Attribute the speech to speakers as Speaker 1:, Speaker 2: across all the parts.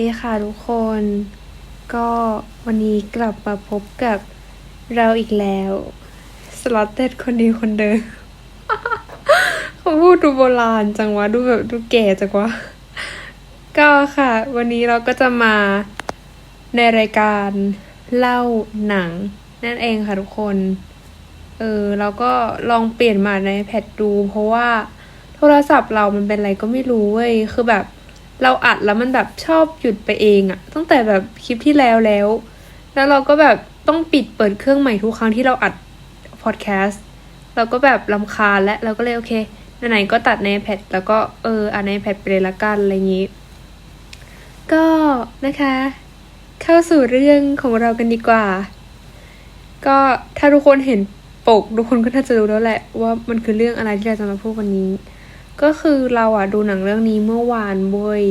Speaker 1: ดีค่ะทุกคน ก็วันนี้กลับมาพบกับเราอีกแล้วสล็อตเต็ดคนดีคนเดิมเขาพูดดูโบราณจังวะ ดูแบบดูแก่จังวะ ก็ค่ะ วันนี้เราก็จะมาในรายการเล่าหนัง นั่นเองค่ะทุกคน เออเราก็ลองเปลี่ยนมาในแพดดู เพราะว่าโทรศัพท์เรามันเป็นอะไรก็ไม่รู้เว้ย คือแบบ เราอัดแล้วมันแบบชอบหยุดไปเองอะตั้งแต่แบบคลิปที่แล้วแล้ว แล้วเราก็แบบต้องปิดเปิดเครื่องใหม่ทุกครั้งที่เราอัดพอดแคสต์เราก็แบบลำคาญและเราก็เลยโอเคไหนๆก็ตัดในแพดแล้วก็เอออัดในแพดไปเลยละกันอะไรอย่างนี้ ก็นะคะ เข้าสู่เรื่องของเรากันดีกว่า ก็ถ้าทุกคนเห็นปกทุกคนก็น่าจะรู้แล้วแหละว่ามันคือเรื่องอะไรที่เราจะมาพูดวันนี้ ก็คือเราอะดูหนังเรื่องนี้เมื่อวานเว้ย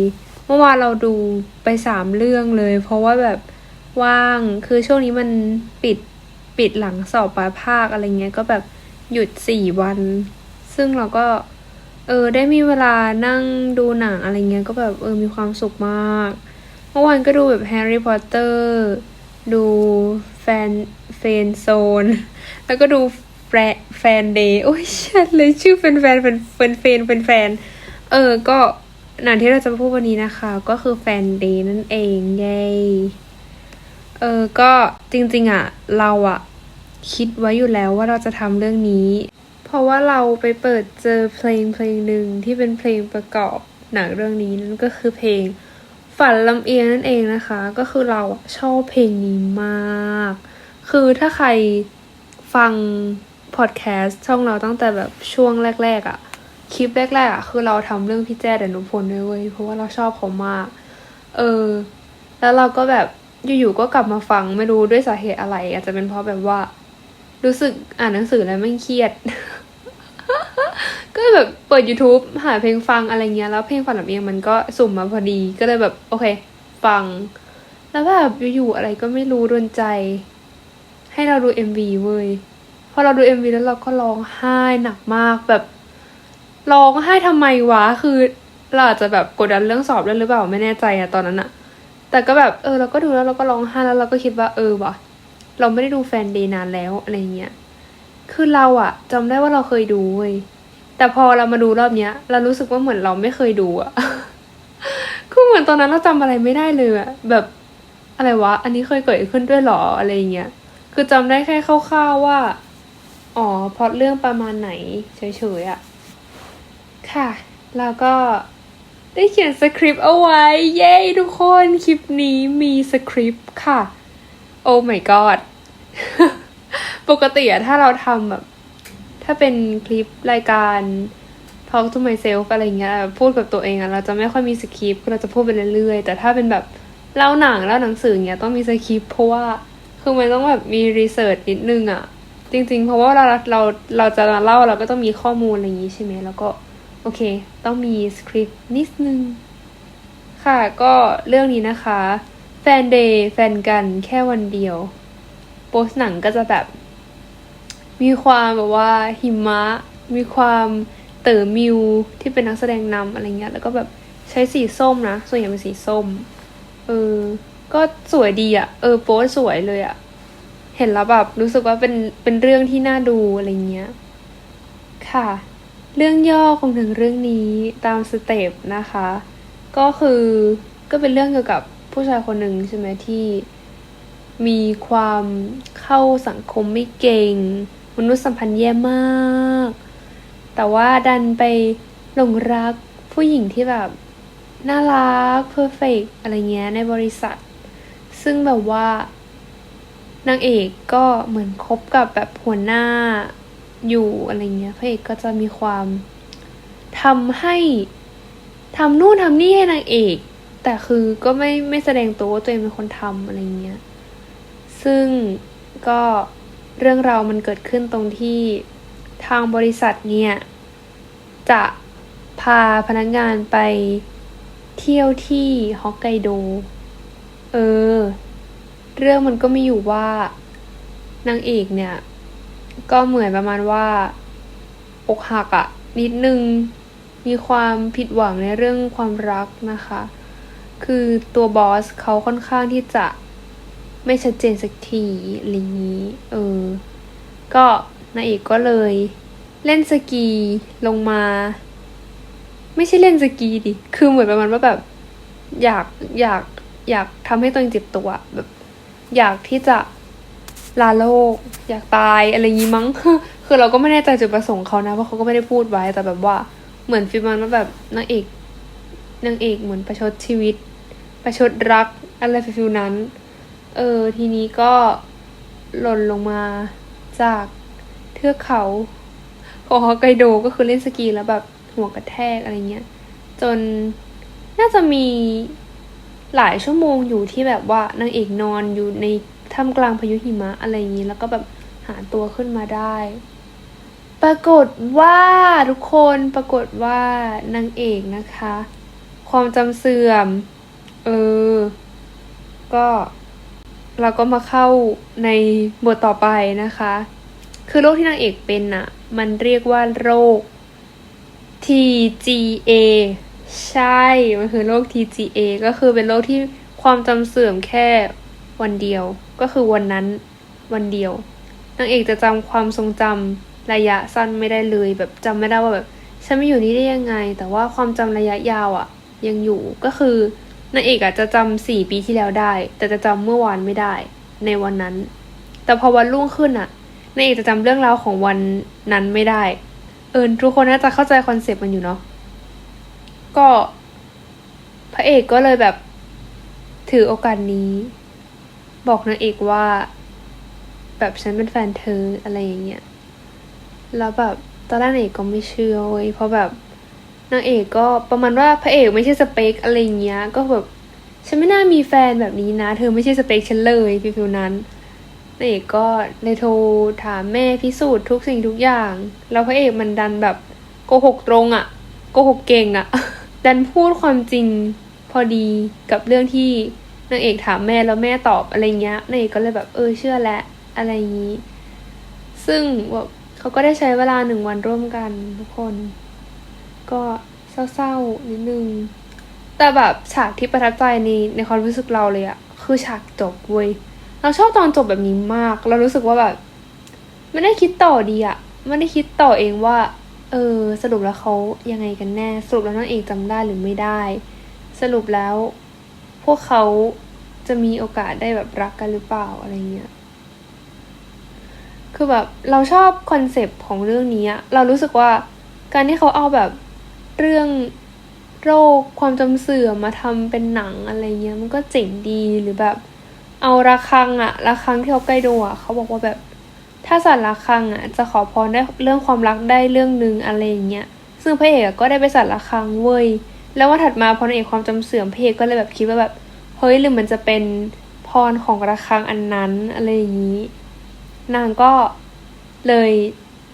Speaker 1: เมื่อวานเราดูไปสามเรื่องเลย เพราะว่าแบบว่างคือช่วงนี้มันปิดปิดหลังสอบปลายภาคอะไรเงี้ยก็แบบหยุดสี่วัน ซึ่งเราก็ เออ ได้มีเวลานั่งดูหนังอะไรเงี้ยก็แบบเออมีความสุขมาก เมื่อวานก็ดูแบบแฮร์รี่พอตเตอร์ดูแฟนเฟนโซน แล้วก็ดู แฟนเดย์โอ้ยชัดเลยชื่อแฟนแฟนเป็นแฟนแฟนเป็นแฟน เออ ก็หนังที่เราจะมาพูดวันนี้นะคะ ก็คือแฟนเดย์นั่นเองเย้เออ ก็จริง ๆ อะ เราอะ คิดไว้อยู่แล้วว่าเราจะทำเรื่องนี้ เพราะว่าเราไปเปิดเจอเพลงเพลงหนึ่งที่เป็นเพลงประกอบหนังเรื่องนี้นั่นก็คือเพลงฝันลำเอียงนั่นเองนะคะ ก็คือเราอะชอบเพลงนี้มาก คือถ้าใครฟัง พอดแคสต์ช่องเราตั้งแต่แบบช่วงแรก ๆอะ่ะ คลิปแรกๆอะ่ะ คือเราทำเรื่องพี่แจ้ดนุพลด้วยเว้ยเพราะว่าเราชอบเขามากเออ แล้วเราก็แบบอยู่ๆก็กลับมาฟังไม่รู้ด้วยสาเหตุอะไร อาจจะเป็นเพราะแบบว่า รู้สึกอ่านหนังสือแล้วไม่เครียด ก็แบบเปิด YouTube หาเพลงฟังอะไรเงี้ยแล้วเพลงฝันลำเอียงมันก็สุ่มมาพอดีก็เลยแบบโอเค ฟัง แล้วแบบอยู่ๆอะไรก็ไม่รู้โดนใจ ให้เราดู MV เว้ย พอเราดู MV แล้วเราก็ร้องไห้หนักมากแบบร้องไห้ทำไมวะ คือเราอาจจะแบบกดดันเรื่องสอบด้วยหรือเปล่าไม่แน่ใจอะตอนนั้นอะแต่ก็แบบเออเราก็ดูแล้วเราก็ร้องไห้แล้วเราก็คิดว่าเออวะเราไม่ได้ดูแฟนเดย์นานแล้วอะไรเงี้ย คือเราอะจำได้ว่าเราเคยดูเว้ย แต่พอเรามาดูรอบเนี้ย เรารู้สึกว่าเหมือนเราไม่เคยดูอะคือเหมือนตอนนั้นเราจำอะไรไม่ได้เลยอะแบบอะไรวะ อันนี้เคยเกิดขึ้นด้วยหรออะไรเงี้ย คือจำได้แค่คร่าวๆว่า อ๋อพล็อตเรื่องประมาณไหนเฉยๆอะ ค่ะ แล้วก็ได้เขียนสคริปต์เอาไว้ เย้ทุกคนคลิปนี้มีสคริปต์ค่ะ โอ้ my god ปกติอะถ้าเราทำแบบ ถ้าเป็นคลิปรายการ talk to myself อะไรเงี้ยพูดกับตัวเองอะเราจะไม่ค่อยมีสคริปต์เราจะพูดไปเรื่อยๆ แต่ถ้าเป็นแบบเล่าหนังเล่าหนังสือเงี้ยต้องมีสคริปต์เพราะว่า คือมันต้องแบบมีรีเสิร์ชนิดนึงอะ จริง ๆ เพราะว่าเราเราเราจะมาเล่าเราก็ต้องมีข้อมูลอะไรอย่างงี้ใช่ไหมแล้วก็โอเค ต้องมีสคริปต์นิดนึง ค่ะก็เรื่องนี้นะคะ แฟนเดย์แฟนกันแค่วันเดียว โปสหนังก็จะแบบ มีความแบบว่าหิมะ มีความเต๋อมิวที่เป็นนักแสดงนำอะไรเงี้ย แล้วก็แบบใช้สีส้มนะ ส่วนใหญ่เป็นสีส้ม เออ ก็สวยดีอะเออ โปสสวยเลยอะเห็นแล้วแบบรู้สึกว่าเป็นเป็นเรื่องที่น่าดูอะไรเงี้ย ค่ะ เรื่องย่อของถึงเรื่องนี้ตามสเต็ปนะคะ ก็คือก็เป็นเรื่องเกี่ยวกับผู้ชายคนหนึ่งใช่ไหมที่มีความเข้าสังคมไม่เก่ง มนุษยสัมพันธ์แย่มาก แต่ว่าดันไปหลงรักผู้หญิงที่แบบน่ารักเพอร์เฟกอะไรเงี้ยในบริษัท ซึ่งแบบว่า นางเอกก็เหมือนคบกับแบบหัวหน้าอยู่อะไรเงี้ยพระเอกก็จะมีความทำให้ทำนู่นทำนี่ให้นางเอก แต่คือก็ไม่ไม่แสดงตัวว่าตัวเองเป็นคนทำอะไรเงี้ยซึ่งก็เรื่องราวมันเกิดขึ้นตรงที่ทางบริษัทเนี่ย จะพาพนักงานไปเที่ยวที่ฮอกไกโด เออ เรื่องมันก็มีอยู่ว่านางเอกเนี่ย ก็เหมือนประมาณว่า อกหักอะนิดนึง มีความผิดหวังในเรื่องความรักนะคะ คือตัวบอสเขาค่อนข้างที่จะไม่ชัดเจนสักทีอะไรอย่างนี้เออ ก็นางเอกก็เลย เล่นสกีลงมา ไม่ใช่เล่นสกีดิ คือเหมือนประมาณว่าแบบ อยากอยากอยากทำให้ตัวเองเจ็บตัวแบบ อยากที่จะลาโลก อยากตายอะไรอย่างงี้มั้ง คือเราก็ไม่แน่ใจจุดประสงค์เขานะ เพราะเขาก็ไม่ได้พูดไว้แต่แบบว่าเหมือนฟิลมันว่าแบบนางเอกนางเอกเหมือนประชดชีวิต ประชดรักอะไรฟิลนั้น เออทีนี้ก็หล่นลงมาจากเทือกเขาของฮอกไกโดก็คือเล่นสกีแล้วแบบหัวกระแทกอะไรเงี้ย จนน่าจะมี หลายชั่วโมงอยู่ที่แบบว่านางเอกนอนอยู่ในท่ามกลางพายุหิมะอะไรอย่างนี้ แล้วก็แบบหาตัวขึ้นมาได้ ปรากฏว่าทุกคนปรากฏว่านางเอกนะคะ ความจำเสื่อม เออ ก็เราก็มาเข้าในบทต่อไปนะคะ คือโรคที่นางเอกเป็นน่ะมันเรียกว่าโรค TGA ใช่ มันคือโรค TGA ก็คือเป็นโรคที่ความจำเสื่อมแค่วันเดียว ก็คือวันนั้นวันเดียวนางเอกจะจำความทรงจำระยะสั้นไม่ได้เลย แบบจำไม่ได้ว่าแบบฉันไม่อยู่นี่ได้ยังไง แต่ว่าความจำระยะยาวอะ่ะ ยังอยู่ก็คือนางเอกอาจจะจำสี่ปีที่แล้วได้ แต่จะจำเมื่อวานไม่ได้ ในวันนั้น แต่พอวันรุ่งขึ้นอะ่ะนางเอกจะจำเรื่องราวของวันนั้นไม่ได้ เออทุกคนน่าจะเข้าใจคอนเซปต์มันอยู่เนาะ ก็พระเอกก็เลยแบบ ถือโอกาสนี้ บอกนางเอกว่า แบบฉันเป็นแฟนเธออะไรอย่างเงี้ยแล้วแบบตอนแรกนางเอกก็ไม่เชื่อเว้ยเพราะแบบนางเอกก็ประมาณว่าพระเอกไม่ใช่สเปคอะไรเงี้ย ก็แบบฉันไม่น่ามีแฟนแบบนี้นะ เธอไม่ใช่สเปคฉันเลยฟิลๆนั้นนางเอกก็เลยโทรถามแม่พิสูจน์ทุกสิ่งทุกอย่าง แล้วพระเอกมันดันแบบโกหกตรงอะ่ะโกหกเก่งอะ่ะ ดันพูดความจริงพอดีกับเรื่องที่นางเอกถามแม่แล้วแม่ตอบอะไรเงี้ยนางเอกก็เลยแบบเออเชื่อแล้วอะไรอย่างนี้ ซึ่งแบบเขาก็ได้ใช้เวลาหนึ่งวันร่วมกันทุกคน ก็เศร้าๆนิดนึง แต่แบบฉากที่ประทับใจในในความรู้สึกเราเลยอะคือฉากจบเว้ยเราชอบตอนจบแบบนี้มาก เรารู้สึกว่าแบบ ไม่ได้คิดต่อดีอะไม่ได้คิดต่อเองว่า เออ สรุปแล้วเขายังไงกันแน่ สรุปแล้วนางเอกจำได้หรือไม่ได้ สรุปแล้ว พวกเขาจะมีโอกาสได้แบบรักกันหรือเปล่าอะไรเงี้ย คือแบบเราชอบคอนเซปต์ของเรื่องนี้อะเรารู้สึกว่าการที่เขาเอาแบบเรื่องโรคความจำเสื่อมมาทำเป็นหนังอะไรเงี้ยมันก็เจ๋งดีหรือแบบ เอาระฆังอะระฆังที่เขาใกล้ดูอะเขาบอกว่าแบบ ถ้าสั่นระฆังอะจะขอพรได้เรื่องความรักได้เรื่องหนึ่งอะไรอย่างเงี้ย ซึ่งพระเอกก็ได้ไปสั่นระฆังเว้ย แล้ววันถัดมาพอนางเอกความจำเสื่อมพระเอกก็เลยแบบคิดว่าแบบเฮ้ยหรือมันจะเป็นพรของระฆังอันนั้นอะไรอย่างนี้ นางก็เลย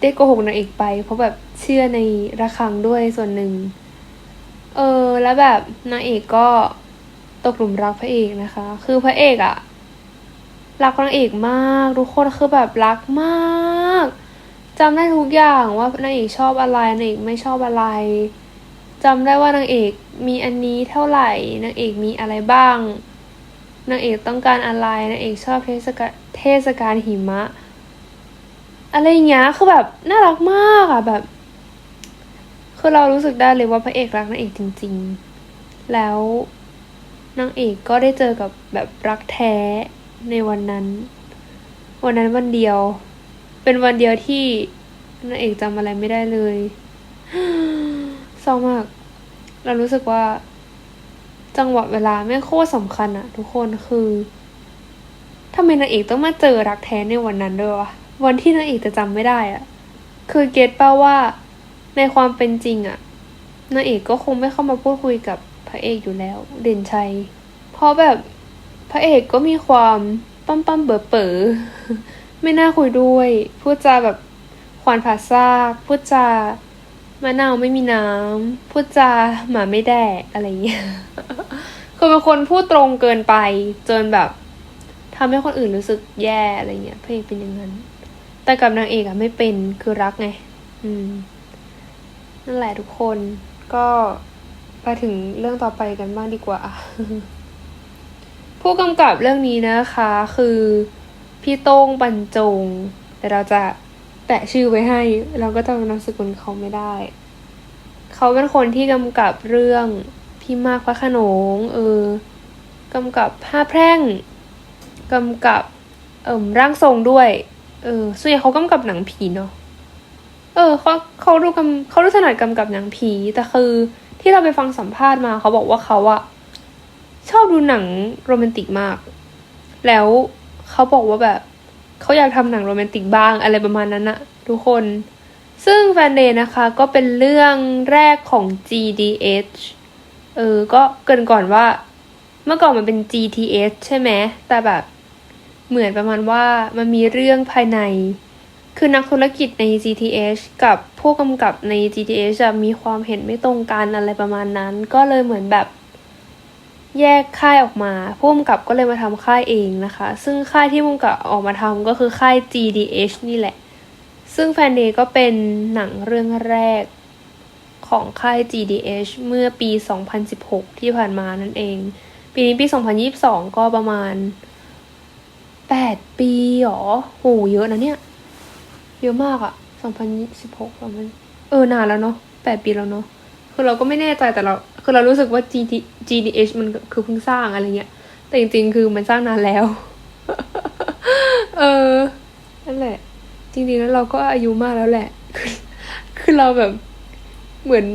Speaker 1: ได้โกหกนางเอกไป เพราะแบบเชื่อในระฆังด้วยส่วนหนึ่ง เออแล้วแบบนางเอกก็ตกหลุมรักพระเอกนะคะ คือพระเอกอะ รักนางเอกมากทุกคนคือแบบรักมากจำได้ทุกอย่างว่านางเอกชอบอะไรนางเอกไม่ชอบอะไรจำได้ว่านางเอกมีอันนี้เท่าไหร่นางเอกมีอะไรบ้างนางเอกต้องการอะไรนางเอกชอบเทศกาลเทศกาลหิมะ อะไรอย่างเงี้ยคือแบบน่ารักมากอะแบบ คือเรารู้สึกได้เลยว่าพระเอกรักนางเอกจริง ๆ แล้วนางเอกก็ได้เจอกับแบบรักแท้ ในวันนั้น วันนั้นวันเดียว เป็นวันเดียวที่นางเอกจำอะไรไม่ได้เลยเศร้ามาก เรารู้สึกว่า จังหวะเวลาแม่โคตรสำคัญอะทุกคนคือทำไมนางเอกต้องมาเจอรักแท้ในวันนั้นด้วยวะวันที่นางเอกจะจำไม่ได้อะคือเก็ตป่าว่าในความเป็นจริงอะนางเอกก็คงไม่เข้ามาพูดคุยกับพระเอกอยู่แล้ว เด่นชัย เพราะแบบ พระเอกก็มีความปั้มปั้มเบอเป๋อไม่น่าคุยด้วย พูดจาแบบขวานผ่าซากพูดจามะนาวไม่มีน้ำพูดจาหมาไม่แดกอะไรอย่างเงี้ยคือเป็นคนพูดตรงเกินไป จนแบบทำให้คนอื่นรู้สึกแย่อะไรเงี้ยพระเอกเป็นอย่างนั้น แต่กับนางเอกอะไม่เป็นคือรักไง อืม นั่นแหละทุกคนก็ไปถึงเรื่องต่อไปกันบ้างดีกว่า ผู้กำกับเรื่องนี้นะคะคือพี่โต้งบรรจง แต่เราจะแปะชื่อไว้ให้ เราก็จำนามสกุลเขาไม่ได้ เขาเป็นคนที่กำกับเรื่องพี่มากพระขนงเออกำกับผ้าแพร่งกำกับเอ่มร่างทรงด้วยเออส่วนใหญ่เขากำกับหนังผีเนาะเออเขาเขาดูกำเขาดูถนัดกำกับหนังผีแต่คือที่เราไปฟังสัมภาษณ์มาเขาบอกว่าเขาอะ ชอบดูหนังโรแมนติกมาก แล้วเขาบอกว่าแบบเขาอยากทำหนังโรแมนติกบ้างอะไรประมาณนั้นอะทุกคน ซึ่งแฟนเดย์นะคะก็เป็นเรื่องแรกของ GDH เออ ก็เกินก่อนว่า เมื่อก่อนมันเป็น GTH ใช่ไหม แต่แบบเหมือนประมาณว่ามันมีเรื่องภายใน คือนักธุรกิจใน GTH กับผู้กำกับใน GTH จะมีความเห็นไม่ตรงกันอะไรประมาณนั้น ก็เลยเหมือนแบบ แยกค่ายออกมาผู้กำกับก็เลยมาทำค่ายเองนะคะ ซึ่งค่ายที่ผู้กำกับออกมาทำก็คือค่าย GDH นี่แหละ ซึ่งแฟนเดย์ก็เป็นหนังเรื่องแรกของค่าย GDH เมื่อปี 2016 ที่ผ่านมานั่นเอง ปีนี้ปี 2022 ก็ประมาณ 8 ปีหรอโหเยอะนะเนี่ย เยอะมากอะ2016ประมาณเออนานแล้วเนาะ8ปีแล้วเนาะคือเราก็ไม่แน่ใจแต่เรา คือเรารู้สึกว่า GT GDH มันคือเพิ่งสร้างอะไรเงี้ย แต่จริงๆ คือมันสร้างนานแล้ว เออ นั่นแหละ จริงๆ แล้วเราก็อายุมากแล้วแหละ คือคือเราแบบเหมือน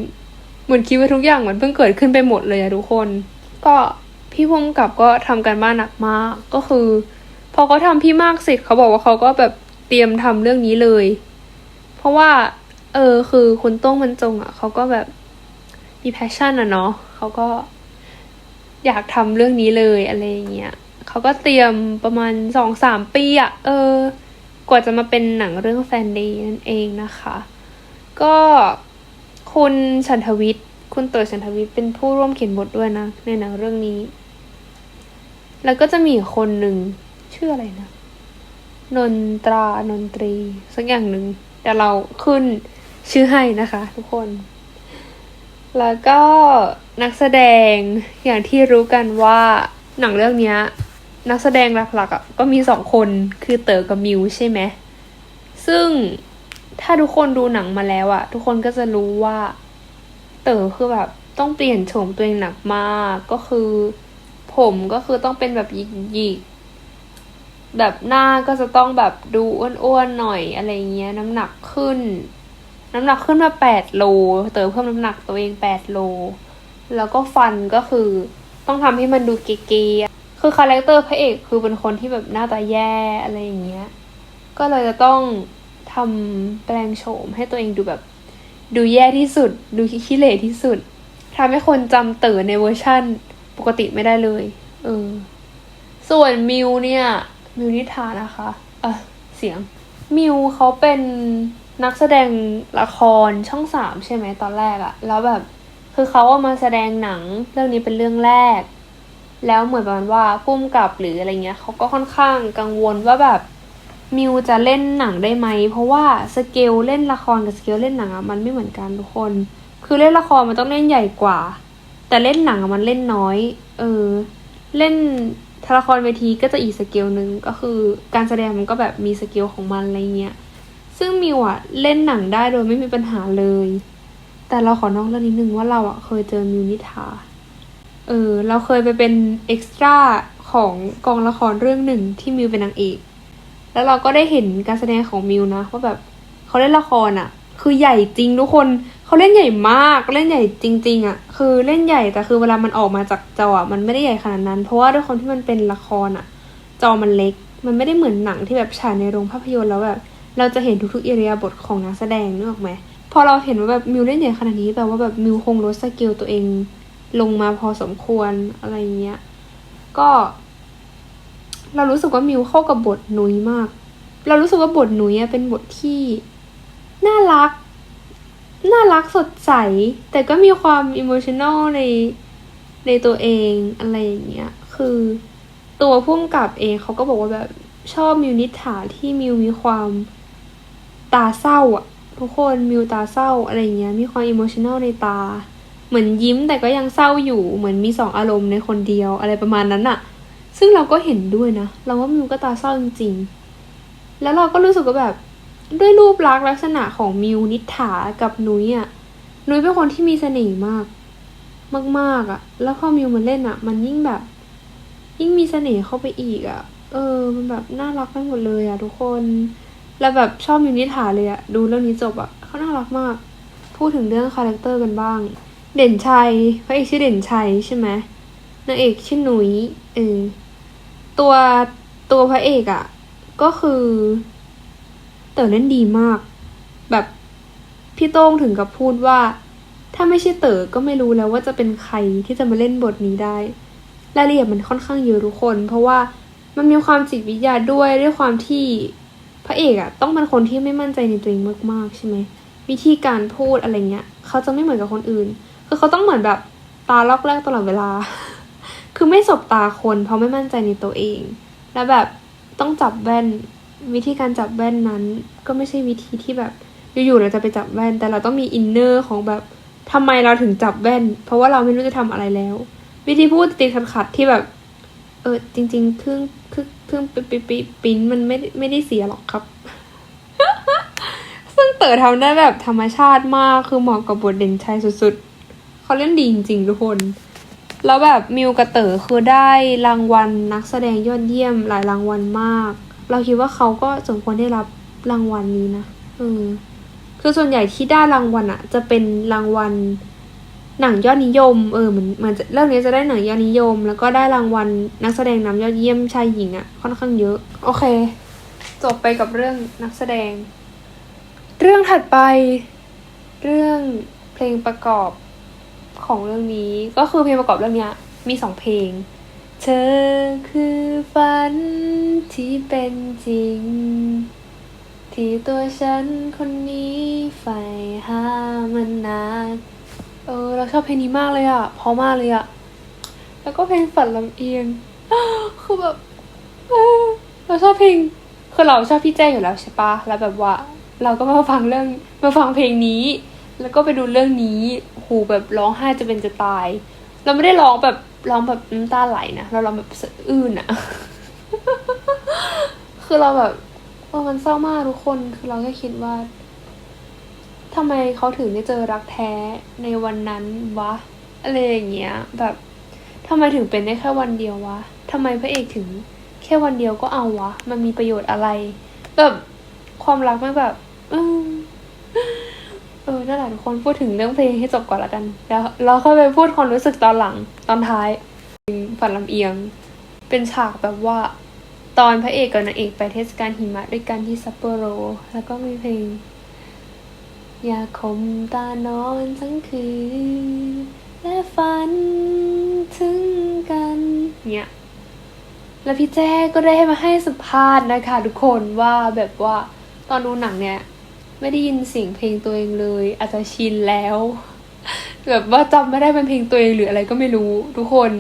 Speaker 1: เหมือนคิดว่าทุกอย่างมันเพิ่งเกิดขึ้นไปหมดเลยอะทุกคน ก็พี่พุ่มกับก็ทำกันบ้านหนักมาก ก็คือ พอเขาทำพี่มากเสร็จเขาบอกว่าเขาก็แบบเตรียมทำเรื่องนี้เลย เพราะว่า เออ คือคุณโต้งบรรจงอะเขาก็แบบ มีแพชชั่นอะเนาะเขาก็อยากทำเรื่องนี้เลยอะไรเงี้ยเขาก็เตรียมประมาณสองสามปีอะเออ กว่าจะมาเป็นหนังเรื่องแฟนดย์นั่นเองนะคะ ก็คุณฉันทวิทย์คุณเต๋อฉันทวิทย์เป็นผู้ร่วมเขียนบทด้วยนะ ในหนังเรื่องนี้ แล้วก็จะมีคนหนึ่งชื่ออะไรนะ นนตรานนตรี สักอย่างหนึ่งเดี๋ยวเราขึ้นชื่อให้นะคะ ทุกคน แล้วก็นักแสดงอย่างที่รู้กันว่าหนังเรื่องนี้นักแสดงหลักๆอะก็มีสองคนคือเต๋อกับมิวใช่ไหม ซึ่งถ้าทุกคนดูหนังมาแล้วอะทุกคนก็จะรู้ว่า เต๋อคือแบบต้องเปลี่ยนโฉมตัวเองหนักมากก็คือ ผมก็คือต้องเป็นแบบหยิกๆแบบหน้าก็จะต้องแบบดูอ้วนๆหน่อยอะไรเงี้ยน้ำหนักขึ้น น้ำหนักขึ้นมาแปดโล เต๋อเพิ่มน้ำหนักตัวเองแปดโล แล้วก็ฟันก็คือต้องทำให้มันดูเก๋ๆอะคือคาแรคเตอร์พระเอกคือเป็นคนที่แบบหน้าตาแย่อะไรอย่างเงี้ย ก็เลยจะต้องทำแปลงโฉมให้ตัวเองดูแบบ ดูแย่ที่สุด ดูขี้เหร่ที่สุดทำให้คนจำเต๋อในเวอร์ชั่นปกติไม่ได้เลย เออ ส่วนมิวเนี่ย มิวนิธานะคะ เออเสียง มิวเขาเป็น นักแสดงละครช่องสามใช่ไหมตอนแรกอะแล้วแบบ คือเขาเอามาแสดงหนังเรื่องนี้เป็นเรื่องแรก แล้วเหมือนประมาณว่าพุ่มกับหรืออะไรเงี้ยเขาก็ค่อนข้างกังวลว่าแบบมิวจะเล่นหนังได้ไหม เพราะว่าสเกลเล่นละครกับสเกลเล่นหนังอะมันไม่เหมือนกันทุกคน คือเล่นละครมันต้องเล่นใหญ่กว่า แต่เล่นหนังมันเล่นน้อย เออ เล่นละครเวทีก็จะอีกสเกลหนึ่งก็คือการแสดงมันก็แบบมีสเกลของมันอะไรเงี้ย ซึ่งมิวอะเล่นหนังได้โดยไม่มีปัญหาเลย แต่เราขอนอกเรื่องนิดนึงว่าเราอะเคยเจอมิวนิธาเออเราเคยไปเป็นเอ็กซ์ตร้าของกองละครเรื่องหนึ่งที่มิวเป็นนางเอก แล้วเราก็ได้เห็นการแสดงของมิวนะว่าแบบเขาเล่นละครอะคือใหญ่จริงทุกคนเขาเล่นใหญ่มากเล่นใหญ่จริง ๆอะ่ะคือเล่นใหญ่แต่คือเวลามันออกมาจากจออะมันไม่ได้ใหญ่ขนาดนั้น เพราะว่าด้วยความที่มันเป็นละครอะจอมันเล็ก มันไม่ได้เหมือนหนังที่แบบฉายในโรงภาพยนตร์แล้วแบบ เราจะเห็นทุกๆอิริยาบถของนักแสดงนึกออกไหมพอเราเห็นว่าแบบมิวเล่นใหญ่ขนาดนี้แปลว่าแบบมิวคงลดสเกลตัวเองลงมาพอสมควรอะไรเงี้ย ก็ เรารู้สึกว่ามิวเข้ากับบทหนุยมาก เรารู้สึกว่าบทหนุยเป็นบทที่น่ารัก น่ารักสดใส แต่ก็มีความอิโมชัน a ลในในตัวเองอะไรอย่างเงี้ย คือตัวพุ่มกับเองเขาก็บอกว่าแบบชอบมิวนิษฐาที่มิวมีความ ตาเศร้าอะทุกคนมิวตาเศร้าอะไรเงี้ยมีความอิโมชัน a ลในตา เหมือนยิ้มแต่ก็ยังเศร้าอยู่เหมือนมีสองอารมณ์ในคนเดียวอะไรประมาณนั้นอะซึ่งเราก็เห็นด้วยนะ เราว่ามิวก็ตาเศร้าจริงๆ แล้วเราก็รู้สึกว่าแบบด้วยรูปลักษณ์ลักษณะของมิวนิษฐากับนุ้ยอะนุ้ยเป็นคนที่มีเสน่ห์มาก มากๆอะแล้วพอมิวมันเล่นอะมันยิ่งแบบ ยิ่งมีเสน่ห์เข้าไปอีกอะเออ มันแบบน่ารักไปหมดเลยอะทุกคน แล้วแบบชอบมินิษฐาเลยอะดูเรื่องนี้จบอะเขาน่ารักมาก พูดถึงเรื่องคาแรคเตอร์กันบ้าง เด่นชัยพระเอกชื่อเด่นชัยใช่ไหมนางเอกชื่อหนุยเออตัวตัวพระเอกอะก็คือ เต๋อเล่นดีมาก แบบพี่โต้งถึงกับพูดว่า ถ้าไม่ใช่เต๋อก็ไม่รู้แล้วว่าจะเป็นใครที่จะมาเล่นบทนี้ได้รายละเอียดมันค่อนข้างเยอะทุกคน เพราะว่ามันมีความจิตวิทยาด้วยด้วยความที่ พระเอกอะต้องเป็นคนที่ไม่มั่นใจในตัวเองมากๆใช่ไหมวิธีการพูดอะไรเงี้ยเขาจะไม่เหมือนกับคนอื่นคือเขาต้องเหมือนแบบตาล็อกแรกตลอดเวลา คือไม่สบตาคนเพราะไม่มั่นใจในตัวเอง แล้วแบบต้องจับแว่น วิธีการจับแว่นนั้น ก็ไม่ใช่วิธีที่แบบอยู่ๆเราจะไปจับแว่น แต่เราต้องมีอินเนอร์ของแบบทำไมเราถึงจับแว่น เพราะว่าเราไม่รู้จะทำอะไรแล้ว วิธีพูดติดขัดๆที่แบบ เออจริงๆเครื่อง ครื่องเครื่งปิ๊บปิ๊ปิ้นมันไม่ไม่ได้เสียหรอกครับ ซึ่งเต๋อทำได้แบบธรรมชาติมากคือเหมาะกับบทเด่นชัยสุดๆ เขาเล่นดีจริงๆทุกคน แล้วแบบมิวกับเต๋อคือได้รางวัลนักแสดงยอดเยี่ยมหลายรางวัลมาก เราคิดว่าเขาก็สมควรได้รับรางวัลนี้นะเออคือส่วนใหญ่ที่ได้รางวัลอะจะเป็นรางวัล หนังยอดนิยม เออเหมือนเหมือนจะเรื่องนี้จะได้หนังยอดนิยม แล้วก็ได้รางวัลนักแสดงนำยอดเยี่ยมชายหญิงอะค่อนข้างเยอะ โอเค จบไปกับเรื่องนักแสดง เรื่องถัดไป เรื่องเพลงประกอบของเรื่องนี้ ก็คือเพลงประกอบเรื่องเนี้ยมีสองเพลง เธอคือฝันที่เป็นจริง ที่ตัวฉันคนนี้ใฝ่หามันนาน เออ เราชอบเพลงนี้มากเลยอะเพราะมากเลยอะแล้วก็เพลงฝันลำเอียงคือแบบเออเราชอบเพลงคือเราชอบพี่แจ้อยู่แล้วใช่ปะแล้วแบบว่า เราก็มาฟังเรื่องมาฟังเพลงนี้ แล้วก็ไปดูเรื่องนี้โหแบบร้องไห้จะเป็นจะตาย เราไม่ได้ร้องแบบร้องแบบน้ำตาไหลนะเราร้องแบบสะอื้นอะคือเราแบบเออมันเศร้ามากทุกคน คือเราแค่คิดว่า ทำไมเขาถึงได้เจอรักแท้ในวันนั้นวะ อะไรอย่างเงี้ย แบบทำไมถึงเป็นได้แค่วันเดียววะทำไมพระเอกถึง แค่วันเดียวก็เอาวะ มันมีประโยชน์อะไร แบบความรักไม่แบบอืมเออนั่นแหละทุกคนพูดถึงเรื่องเพลงให้จบก่อนละกัน แล้วเราค่อยไปพูดความรู้สึกตอนหลังตอนท้ายฝันลำเอียง เป็นฉากแบบว่า ตอนพระเอกกับนางเอกไปเทศกาลหิมะด้วยกันที่ซัปโปโร แล้วก็มีเพลง อยากคมตานอนทั้งคืน และฝันถึงกันเนี่ยแล้วพี่แจ้ก็ได้มาให้สัมภาษณ์นะคะ ทุกคนว่าแบบว่าตอนดูหนังเนี่ย ไม่ได้ยินเสียงเพลงตัวเองเลย อาจจะชินแล้ว แบบว่าจำไม่ได้เป็นเพลงตัวเองหรืออะไรก็ไม่รู้ ทุกคน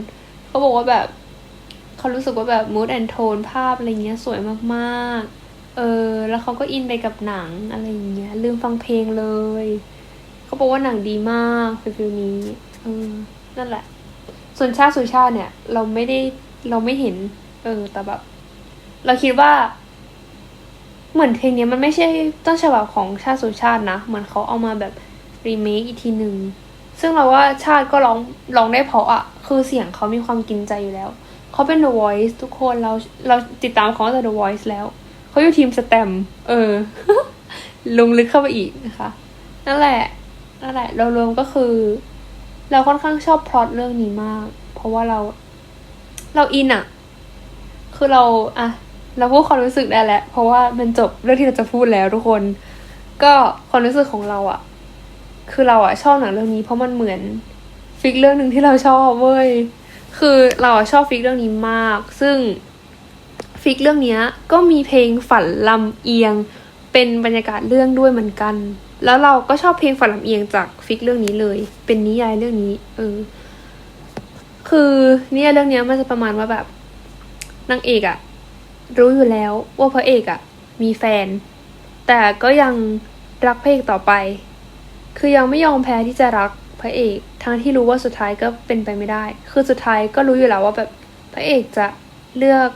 Speaker 1: เขาบอกว่าแบบเขารู้สึกว่าแบบ mood and tone ภาพอะไรเงี้ยสวยมากๆ เออ แล้วเขาก็อินไปกับหนังอะไรอย่างเงี้ย ลืมฟังเพลงเลย เขาบอกว่าหนังดีมากฟิลนี้เออนั่นแหละ ส่วนชาติสุชาติเนี่ย เราไม่ได้เราไม่เห็น เออ แต่แบบ เราคิดว่า เหมือนเพลงนี้มันไม่ใช่ต้นฉบับของชาติสุชาตินะ เหมือนเขาเอามาแบบรีเมคอีกทีหนึ่งซึ่งเราว่าชาติก็ร้องร้องได้เพราะอะคือเสียงเขามีความกินใจอยู่แล้ว เขาเป็น The Voice ทุกคนเราเราติดตามเขาตั้งแต่ The Voice แล้ว เขาอยู่ทีมสแตมเออ ลงลึกเข้าไปอีกนะคะ นั่นแหละ นั่นแหละ เรารวมก็คือ เราค่อนข้างชอบพล็อตเรื่องนี้มาก เพราะว่าเรา เราอินอะคือเราอะเราพูดความรู้สึกได้แล้ว เพราะว่ามันจบเรื่องที่เราจะพูดแล้วทุกคน ก็ความรู้สึกของเราอะคือเราอะชอบหนังเรื่องนี้เพราะมันเหมือนฟิกเรื่องหนึ่งที่เราชอบเว้ย คือเราอะชอบฟิกเรื่องนี้มาก ซึ่ง ฟิกเรื่องนี้ก็มีเพลงฝันลำเอียง เป็นบรรยากาศเรื่องด้วยเหมือนกัน แล้วเราก็ชอบเพลงฝันลำเอียงจากฟิกเรื่องนี้เลย เป็นนิยายเรื่องนี้ เออ คือเนี่ยเรื่องนี้มันจะประมาณว่าแบบนางเอกอะรู้อยู่แล้วว่าพระเอกอะมีแฟน แต่ก็ยังรักพระเอกต่อไป คือยังไม่ยอมแพ้ที่จะรักพระเอก ทั้งที่รู้ว่าสุดท้ายก็เป็นไปไม่ได้ คือสุดท้ายก็รู้อยู่แล้วว่าแบบพระเอกจะเลือก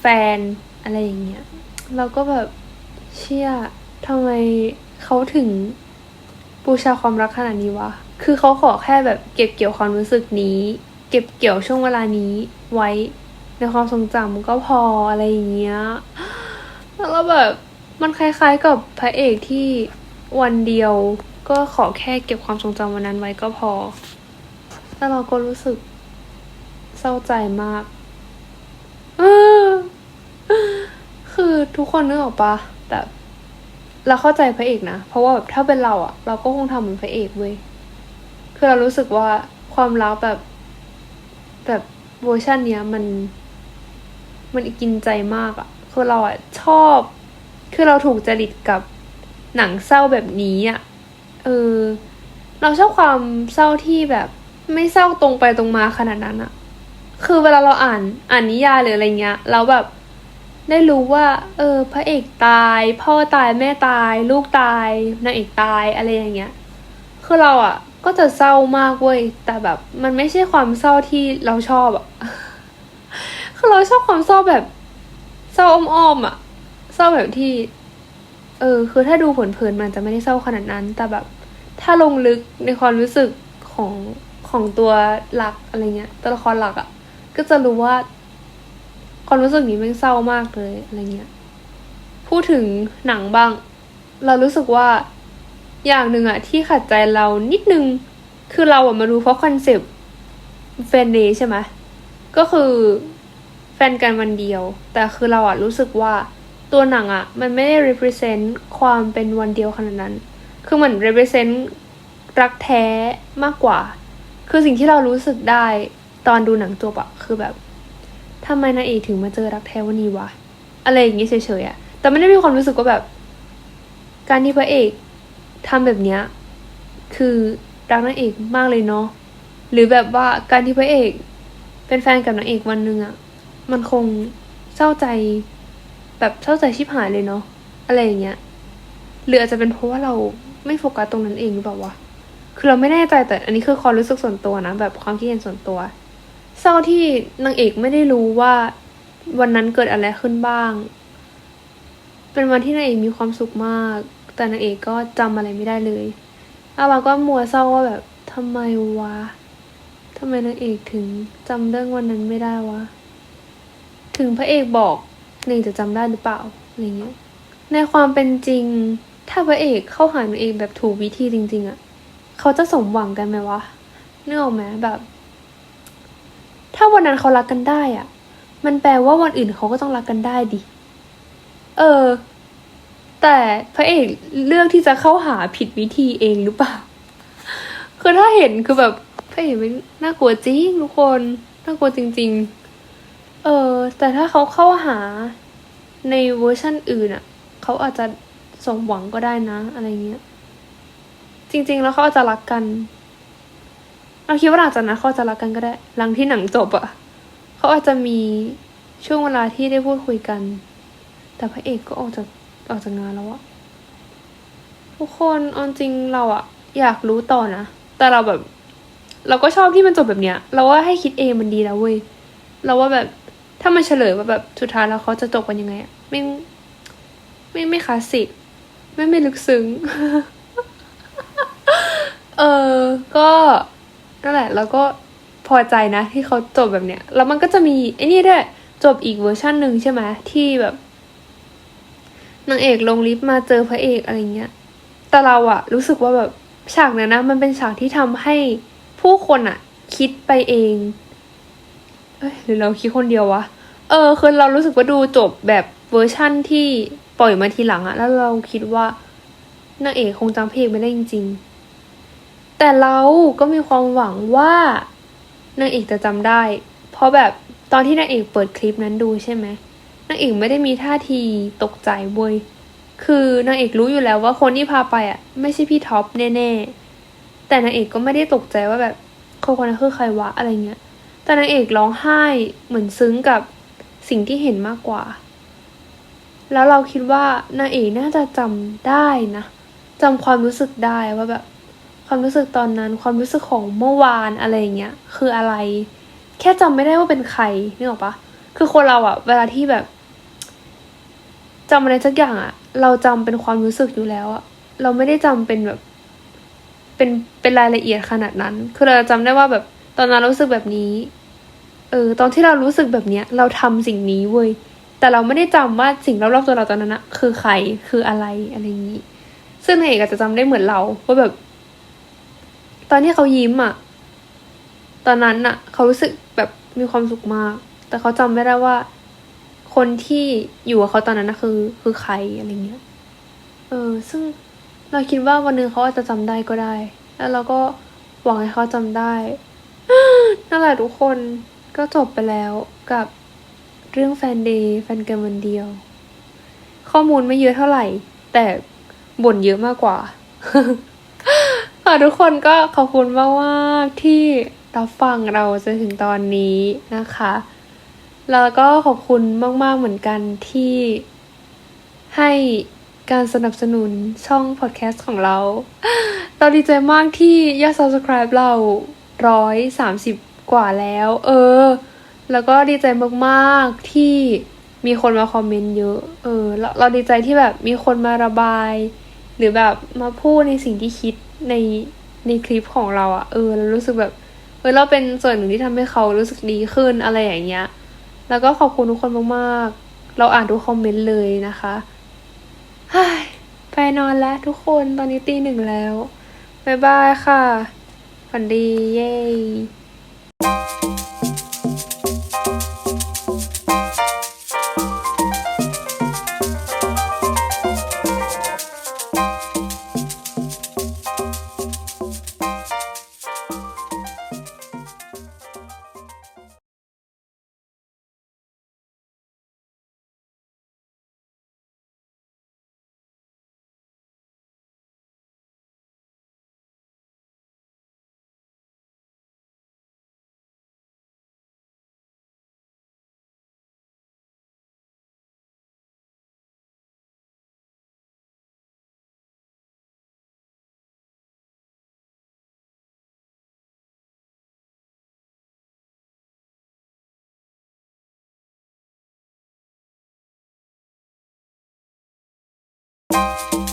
Speaker 1: แฟนอะไรอย่างเงี้ย เราก็แบบเชี่ยทำไมเขาถึงบูชาความรักขนาดนี้วะ คือเขาขอแค่แบบเก็บเกี่ยวความรู้สึกนี้ เก็บเกี่ยวช่วงเวลานี้ไว้ในความทรงจำก็พออะไรอย่างเงี้ย แล้วแบบมันคล้ายๆกับพระเอกที่วันเดียวก็ขอแค่เก็บความทรงจำวันนั้นไว้ก็พอ แล้วเราก็รู้สึกเศร้าใจมาก คือทุกคนนึกออกปะแบบเราเข้าใจพระเอกนะ เพราะว่าแบบถ้าเป็นเราอะเราก็คงทำเหมือนพระเอกเว้ย คือเรารู้สึกว่าความรักแบบแบบเวอร์ชันเนี้ยมัน มันกินใจมากอะคือเราอะชอบ คือเราถูกจริตกับหนังเศร้าแบบนี้อะเออ เราชอบความเศร้าที่แบบ ไม่เศร้าตรงไปตรงมาขนาดนั้นอะ คือเวลาเราอ่านอ่านนิยายหรืออะไรเงี้ยแล้วแบบได้รู้ว่า เออ พระเอกตาย พ่อตายแม่ตาย ลูกตายนางเอกตายอะไรอย่างเงี้ย คือเราอะก็จะเศร้ามากเว้ยแต่แบบมันไม่ใช่ความเศร้าที่เราชอบอะคือเราชอบความเศร้าแบบเศร้าอ้อมๆอะเศร้าแบบที่ เออ คือถ้าดูเผินมันจะไม่ได้เศร้าขนาดนั้น แต่แบบ ถ้าลงลึกในความรู้สึกของของตัวหลักอะไรเงี้ยตัวละครหลักอะ ก็จะรู้ว่าความรู้สึกนี้มันเศร้ามากเลยอะไรเงี้ย พูดถึงหนังบ้าง เรารู้สึกว่าอย่างหนึ่งอะที่ขัดใจเรานิดนึง คือเราอะมาดูเพราะคอนเซปต์แฟนเดย์ใช่ไหมก็คือแฟนกันวันเดียว แต่คือเราอะรู้สึกว่าตัวหนังอะมันไม่ได้ represent ความเป็นวันเดียวขนาดนั้น คือเหมือน represent รักแท้มากกว่า คือสิ่งที่เรารู้สึกได้ ตอนดูหนังจบอะคือแบบทำไมนางเอกถึงมาเจอรักแท้วันนี้วะ อะไรอย่างงี้เฉยๆอะแต่ไม่ได้มีความรู้สึกว่าแบบ การที่พระเอกทำแบบเนี้ยคือรักนางเอกมากเลยเนาะหรือแบบว่าการที่พระเอก เป็นแฟนกับนางเอกวันหนึ่งอะมันคงเศร้าใจ แบบเศร้าใจชิบหายเลยเนาะอะไรอย่างเงี้ยหรืออาจจะเป็นเพราะว่าเราไม่โฟกัสตรงนั้นเองหรือเปล่าวะคือเราไม่แน่ใจแต่อันนี้คือความรู้สึกส่วนตัวนะ แบบความคิดเห็นส่วนตัว เศร้าที่นางเอกไม่ได้รู้ว่าวันนั้นเกิดอะไรขึ้นบ้าง เป็นวันที่นางเอกมีความสุขมาก แต่นางเอกก็จำอะไรไม่ได้เลยแล้วาก็มัวเศร้าว่าแบบทำไมวะทำไมนางเอกถึงจำเรื่องวันนั้นไม่ได้วะ ถึงพระเอกบอกนางเอกจะจำได้หรือเปล่าอะไรเงี้ย ในความเป็นจริง ถ้าพระเอกเข้าหานางเอกแบบถูกวิธีจริง ๆอะเขาจะสมหวังกันไหมวะนึกออกไหมแบบ ถ้าวันนั้นเขารักกันได้อะมันแปลว่าวันอื่นเขาก็ต้องรักกันได้ดิ เออ แต่พระเอกเลือกที่จะเข้าหาผิดวิธีเองหรือเปล่า คือถ้าเห็นคือแบบพระเอกมันน่ากลัวจริงทุกคน น่ากลัวจริง ๆ เออ แต่ถ้าเขาเข้าหาในเวอร์ชั่นอื่นอะเขาอาจจะสมหวังก็ได้นะ อะไรเงี้ย จริง ๆ แล้วเขาอาจจะรักกัน เราคิดว่าหลังจากนั้นเขาจะรักกันก็ได้ หลังที่หนังจบอะเขาอาจจะมีช่วงเวลาที่ได้พูดคุยกัน แต่พระเอกก็ออกจากออกจากงานแล้วอะทุกคนเอาจริงเราอะอยากรู้ต่อนะ แต่เราแบบ เราก็ชอบที่มันจบแบบเนี้ย เราว่าให้คิดเองมันดีแล้วเว้ย เราว่าแบบถ้ามันเฉลยว่าแบบสุดท้ายแล้วเขาจะจบกันยังไงอะไม่ไม่ไม่คลาสสิกไม่ไม่ลึกซึ้ง เออ ก็ นั่นแหละ แล้วก็พอใจนะที่เขาจบแบบเนี้ย แล้วมันก็จะมีไอ้นี่ด้วยจบอีกเวอร์ชันหนึ่งใช่ไหมที่แบบนางเอกลงลิฟต์มาเจอพระเอกอะไรเงี้ย แต่เราอะรู้สึกว่าแบบฉากนั้นนะมันเป็นฉากที่ทำให้ผู้คนอะคิดไปเอง เอ้ยหรือเราคิดคนเดียววะ เออคือเรารู้สึกว่าดูจบแบบเวอร์ชั่นที่ปล่อยมาทีหลังอะแล้วเราคิดว่านางเอกคงจำเพลงไม่ได้จริงๆ แต่เราก็มีความหวังว่านางเอกจะจำได้ เพราะแบบตอนที่นางเอกเปิดคลิปนั้นดูใช่ไหมนางเอกไม่ได้มีท่าทีตกใจเว้ยคือนางเอกรู้อยู่แล้วว่าคนที่พาไปอะ ไม่ใช่พี่ท็อปแน่ๆแต่นางเอกก็ไม่ได้ตกใจว่าแบบคนคนนั้นคือใครวะอะไรเงี้ย แต่นางเอกร้องไห้เหมือนซึ้งกับสิ่งที่เห็นมากกว่า แล้วเราคิดว่านางเอกน่าจะจำได้นะจำความรู้สึกได้ว่าแบบ ความรู้สึกตอนนั้น ความรู้สึกของเมื่อวานอะไรเงี้ยคืออะไร แค่จำไม่ได้ว่าเป็นใครนึกออกปะคือคนเราอะเวลาที่แบบจำอะไรสักอย่างอะเราจำเป็นความรู้สึกอยู่แล้วอะเราไม่ได้จำเป็นแบบ เป็นเป็นรายละเอียดขนาดนั้น คือเราจำได้ว่าแบบตอนนั้นรู้สึกแบบนี้ เออ ตอนที่เรารู้สึกแบบเนี้ย เราทำสิ่งนี้เว้ยแต่เราไม่ได้จำว่าสิ่งรอบๆตัวเราตอนนั้นอะคือใครคืออะไรอะไรอย่างนี้ ซึ่งนางเอกอาจจะจำได้เหมือนเราว่าแบบ ตอนที่เขายิ้มอะตอนนั้นอะเขารู้สึกแบบมีความสุขมาก แต่เขาจำไม่ได้ว่า คนที่อยู่กับเขาตอนนั้นนะคือ คือใครอะไรเงี้ย เออ ซึ่งเราคิดว่าวันนึงเขาอาจจะจำได้ก็ได้ แล้วเราก็หวังให้เขาจำได้นั่นแหละทุกคนก็จบไปแล้วกับเรื่องแฟนเดย์แฟนกันวันเดียว ข้อมูลไม่เยอะเท่าไหร่ แต่บ่นเยอะมากกว่า ค่ะทุกคนก็ขอบคุณมากมากที่รับฟังเราจนถึงตอนนี้นะคะ แล้วก็ขอบคุณมาก ๆ เหมือนกันที่ให้การสนับสนุนช่องพอดแคสต์ของเรา เราดีใจมากที่ยอด subscribe เราร้อยสามสิบกว่าแล้ว เออ แล้วก็ดีใจมากๆที่มีคนมาคอมเมนต์เยอะ เออ เรเราดีใจที่แบบมีคนมาระบาย หรือแบบมาพูดในสิ่งที่คิด ในในคลิปของเราอะเออเรารู้สึกแบบเออเราเป็นส่วนหนึ่งที่ทำให้เขารู้สึกดีขึ้นอะไรอย่างเงี้ย แล้วก็ขอบคุณทุกคนมากๆ เราอ่านทุกคอมเมนต์เลยนะคะเฮ้ยไปนอนแล้วทุกคนตอนนี้ตีหนึ่งแล้วบ๊ายบายค่ะ ฝันดีเย้ Thank you.